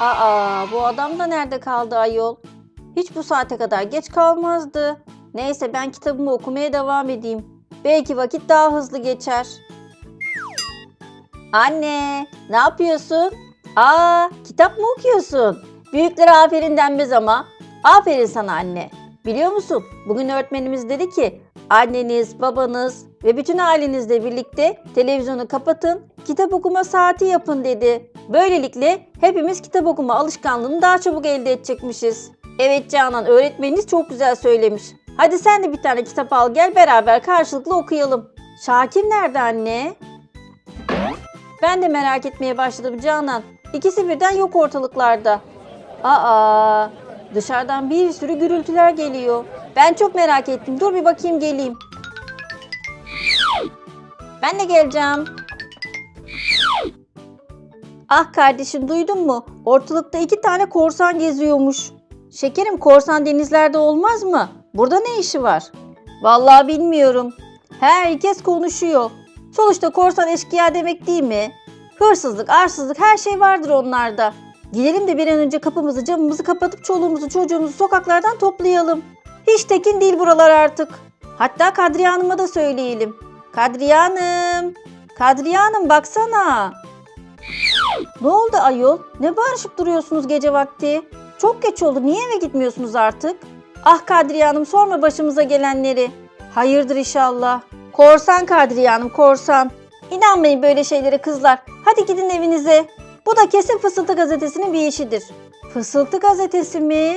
Aa bu adam da nerede kaldı ayol? Hiç bu saate kadar geç kalmazdı. Neyse ben kitabımı okumaya devam edeyim. Belki vakit daha hızlı geçer. Anne, ne yapıyorsun? Aa, kitap mı okuyorsun? Büyüklere aferin denmez ama. Aferin sana anne. Biliyor musun? Bugün öğretmenimiz dedi ki anneniz, babanız ve bütün ailenizle birlikte televizyonu kapatın, kitap okuma saati yapın dedi. Böylelikle hepimiz kitap okuma alışkanlığını daha çabuk elde edecekmişiz. Evet Canan, öğretmeniniz çok güzel söylemiş. Hadi sen de bir tane kitap al gel beraber karşılıklı okuyalım. Şakir nerede anne? Ben de merak etmeye başladım Canan. İkisi birden yok ortalıklarda. Aa, dışarıdan bir sürü gürültüler geliyor. Ben çok merak ettim. Dur bir bakayım geleyim. Ben de geleceğim. Ah kardeşim duydun mu? Ortalıkta iki tane korsan geziyormuş. Şekerim korsan denizlerde olmaz mı? Burada ne işi var? Vallahi bilmiyorum. Herkes konuşuyor. Sonuçta korsan eşkıya demek değil mi? Hırsızlık, arsızlık her şey vardır onlarda. Gidelim de bir an önce kapımızı, camımızı kapatıp çoluğumuzu, çocuğumuzu sokaklardan toplayalım. Hiç tekin değil buralar artık. Hatta Kadriye Hanım'a da söyleyelim. Kadriye Hanım, Kadriye Hanım baksana. Ne oldu ayol? Ne bağırışıp duruyorsunuz gece vakti? Çok geç oldu. Niye eve gitmiyorsunuz artık? Ah Kadriye Hanım sorma başımıza gelenleri. Hayırdır inşallah. Korsan Kadriye Hanım korsan. İnanmayın böyle şeylere kızlar. Hadi gidin evinize. Bu da kesin Fısıltı gazetesinin bir işidir. Fısıltı gazetesi mi?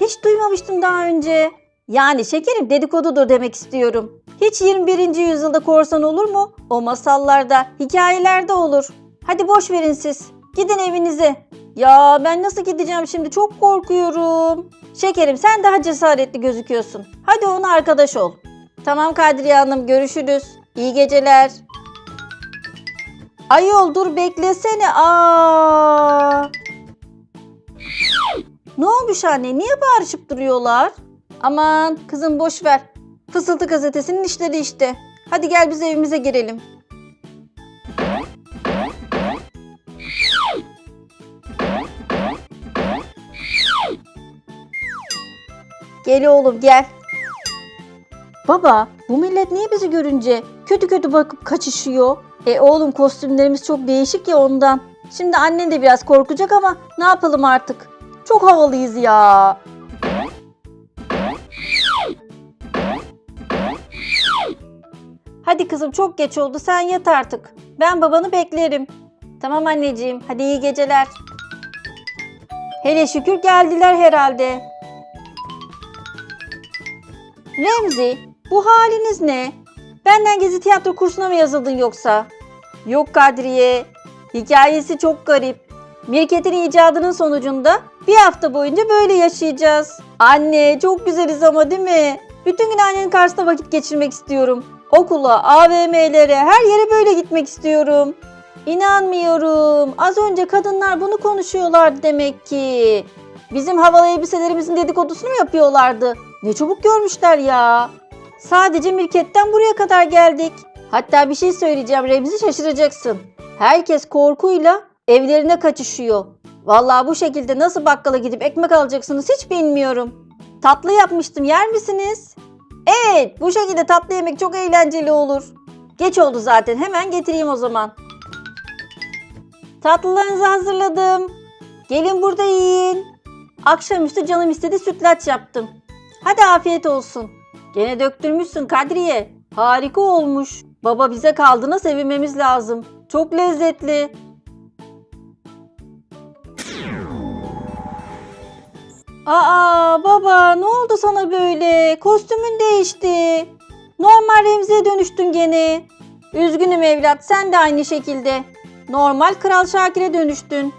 Hiç duymamıştım daha önce. Yani şekerim dedikodudur demek istiyorum. Hiç 21. yüzyılda korsan olur mu? O masallarda, hikayelerde olur. Hadi boş verin siz. Gidin evinize. Ya ben nasıl gideceğim şimdi çok korkuyorum. Şekerim sen daha cesaretli gözüküyorsun. Hadi ona arkadaş ol. Tamam Kadriye Hanım görüşürüz. İyi geceler. Ayol dur beklesene. Aa. Ne olmuş anne? Niye bağırışıp duruyorlar? Aman kızım boş ver. Fısıltı gazetesinin işleri işte. Hadi gel biz evimize girelim. Gel oğlum gel. Baba bu millet niye bizi görünce kötü kötü bakıp kaçışıyor? E oğlum kostümlerimiz çok değişik ya ondan. Şimdi annen de biraz korkacak ama ne yapalım artık. Çok havalıyız ya. Hadi kızım çok geç oldu sen yat artık. Ben babanı beklerim. Tamam anneciğim hadi iyi geceler. Hele şükür geldiler herhalde. Remzi bu haliniz ne? Benden gezi tiyatro kursuna mı yazıldın yoksa? Yok Kadriye. Hikayesi çok garip. Mirket'in icadının sonucunda bir hafta boyunca böyle yaşayacağız. Anne çok güzeliz ama değil mi? Bütün gün annenin karşısında vakit geçirmek istiyorum. Okula, AVM'lere, her yere böyle gitmek istiyorum. İnanmıyorum. Az önce kadınlar bunu konuşuyorlardı demek ki. Bizim havalı elbiselerimizin dedikodusunu mu yapıyorlardı? Ne çabuk görmüşler ya. Sadece Mirket'ten buraya kadar geldik. Hatta bir şey söyleyeceğim Remzi şaşıracaksın. Herkes korkuyla evlerine kaçışıyor. Vallahi bu şekilde nasıl bakkala gidip ekmek alacaksınız hiç bilmiyorum. Tatlı yapmıştım yer misiniz? Evet bu şekilde tatlı yemek çok eğlenceli olur. Geç oldu zaten hemen getireyim o zaman. Tatlılarınızı hazırladım. Gelin burada yiyin. Akşamüstü canım istedi sütlaç yaptım. Hadi afiyet olsun. Gene döktürmüşsün Kadriye. Harika olmuş. Baba bize kaldığına sevinmemiz lazım. Çok lezzetli. Aa baba ne oldu sana böyle? Kostümün değişti. Normal Remzi'ye dönüştün gene. Üzgünüm evlat sen de aynı şekilde. Normal Kral Şakir'e dönüştün.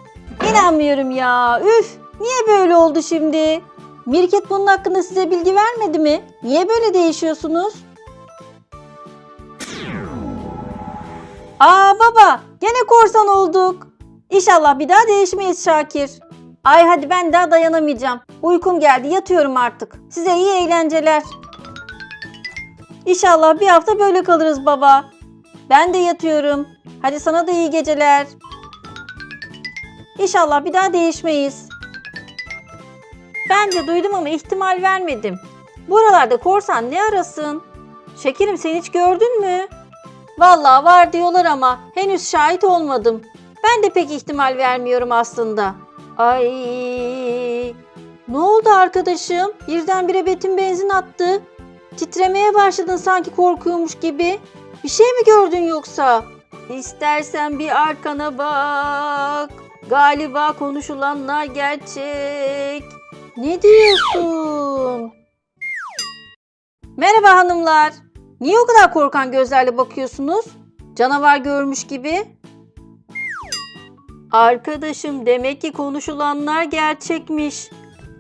İnanmıyorum ya. Üf niye böyle oldu şimdi? Mirket bunun hakkında size bilgi vermedi mi? Niye böyle değişiyorsunuz? Aa baba gene korsan olduk. İnşallah bir daha değişmeyiz Şakir. Ay hadi ben daha dayanamayacağım. Uykum geldi yatıyorum artık. Size iyi eğlenceler. İnşallah bir hafta böyle kalırız baba. Ben de yatıyorum. Hadi sana da iyi geceler. İnşallah bir daha değişmeyiz. Ben de duydum ama ihtimal vermedim. Buralarda korsan ne arasın? Şekerim sen hiç gördün mü? Vallahi var diyorlar ama henüz şahit olmadım. Ben de pek ihtimal vermiyorum aslında. Ay ne oldu arkadaşım? Birdenbire Betim benzin attı. Titremeye başladın sanki korkuyormuş gibi. Bir şey mi gördün yoksa? İstersen bir arkana bak. Galiba konuşulanlar gerçek. Ne diyorsun? Merhaba hanımlar. Niye o kadar korkan gözlerle bakıyorsunuz? Canavar görmüş gibi. Arkadaşım demek ki konuşulanlar gerçekmiş.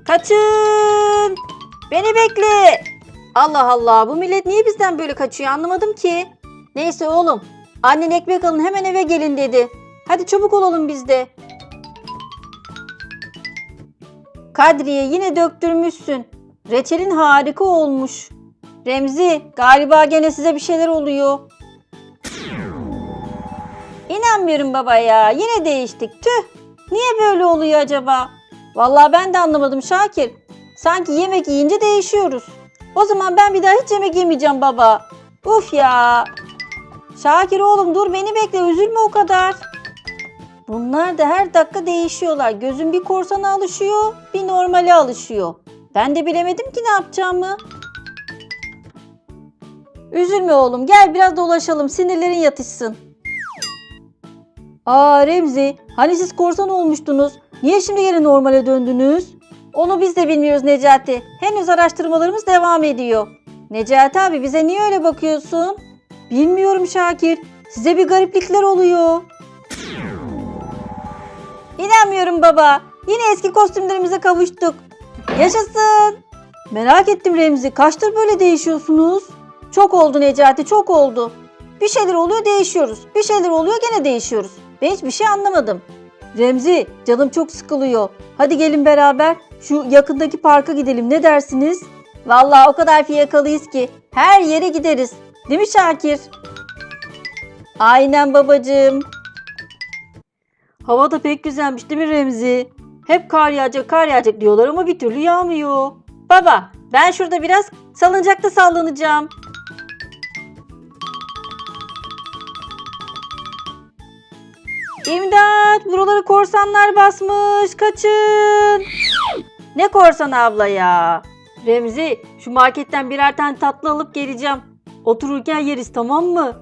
Kaçın! Beni bekle! Allah Allah bu millet niye bizden böyle kaçıyor anlamadım ki. Neyse oğlum annen ekmek alın hemen eve gelin dedi. Hadi çabuk olalım biz de. Kadriye yine döktürmüşsün. Reçelin harika olmuş. Remzi galiba gene size bir şeyler oluyor. İnanmıyorum baba ya. Yine değiştik. Tüh. Niye böyle oluyor acaba? Vallahi ben de anlamadım Şakir. Sanki yemek yiyince değişiyoruz. O zaman ben bir daha hiç yemek yemeyeceğim baba. Uf ya. Şakir oğlum dur beni bekle üzülme o kadar. Bunlar da her dakika değişiyorlar. Gözüm bir korsana alışıyor, bir normale alışıyor. Ben de bilemedim ki ne yapacağımı. Üzülme oğlum gel biraz dolaşalım sinirlerin yatışsın. Aa Remzi hani siz korsan olmuştunuz. Niye şimdi geri normale döndünüz? Onu biz de bilmiyoruz Necati. Henüz araştırmalarımız devam ediyor. Necati abi bize niye öyle bakıyorsun? Bilmiyorum Şakir. Size bir gariplikler oluyor. İnanmıyorum baba. Yine eski kostümlerimize kavuştuk. Yaşasın. Merak ettim Remzi. Kaçtır böyle değişiyorsunuz? Çok oldu Necati, çok oldu. Bir şeyler oluyor değişiyoruz. Bir şeyler oluyor gene değişiyoruz. Ben hiçbir şey anlamadım. Remzi, canım çok sıkılıyor. Hadi gelin beraber şu yakındaki parka gidelim. Ne dersiniz? Vallahi o kadar fiyakalıyız ki her yere gideriz. Değil mi Şakir? Aynen babacığım. Hava da pek güzelmiş değil mi Remzi? Hep kar yağacak kar yağacak diyorlar ama bir türlü yağmıyor. Baba ben şurada biraz salıncakta sallanacağım. İmdat buraları korsanlar basmış kaçın. Ne korsan abla ya? Remzi şu marketten birer tane tatlı alıp geleceğim. Otururken yeriz tamam mı?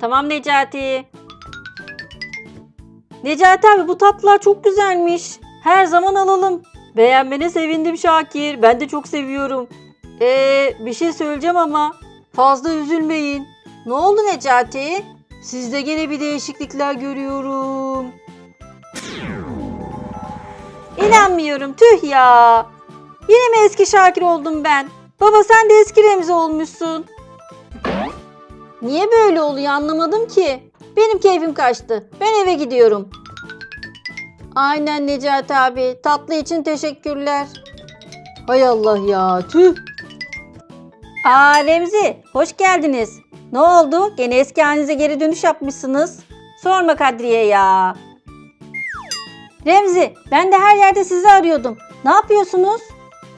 Tamam Necati. Necati abi bu tatlılar çok güzelmiş. Her zaman alalım. Beğenmene sevindim Şakir. Ben de çok seviyorum. Ee, bir şey söyleyeceğim ama fazla üzülmeyin. Ne oldu Necati? Sizde gene bir değişiklikler görüyorum. İnanmıyorum tüh ya. Yine mi eski Şakir oldum ben? Baba sen de eski Remzi olmuşsun. Niye böyle oluyor anlamadım ki. Benim keyfim kaçtı. Ben eve gidiyorum. Aynen Necati abi. Tatlı için teşekkürler. Hay Allah ya tüh. Aa Remzi hoş geldiniz. Ne oldu? Gene eski halinize geri dönüş yapmışsınız. Sorma Kadriye ya. Remzi ben de her yerde sizi arıyordum. Ne yapıyorsunuz?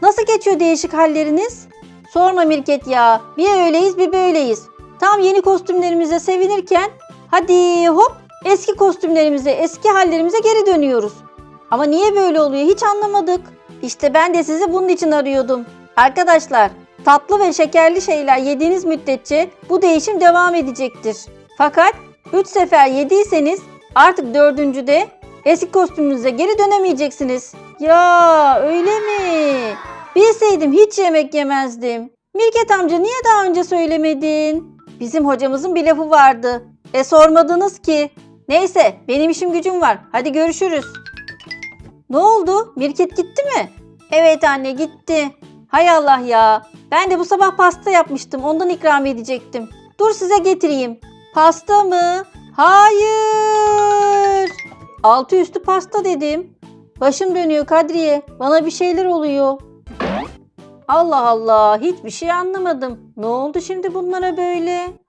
Nasıl geçiyor değişik halleriniz? Sorma Mirket ya. Bir öyleyiz bir böyleyiz. Tam yeni kostümlerimize sevinirken hadi hop eski kostümlerimize, eski hallerimize geri dönüyoruz. Ama niye böyle oluyor hiç anlamadık. İşte ben de sizi bunun için arıyordum. Arkadaşlar tatlı ve şekerli şeyler yediğiniz müddetçe bu değişim devam edecektir. Fakat 3 sefer yediyseniz artık dördüncüde eski kostümünüze geri dönemeyeceksiniz. Ya öyle mi? Bilseydim hiç yemek yemezdim. Mirket amca niye daha önce söylemedin? Bizim hocamızın bir lafı vardı. E sormadınız ki. Neyse benim işim gücüm var. Hadi görüşürüz. Ne oldu? Mirket gitti mi? Evet anne gitti. Hay Allah ya. Ben de bu sabah pasta yapmıştım. Ondan ikram edecektim. Dur size getireyim. Pasta mı? Hayır. Altı üstü pasta dedim. Başım dönüyor Kadriye. Bana bir şeyler oluyor. Allah Allah. Hiçbir şey anlamadım. Ne oldu şimdi bunlara böyle?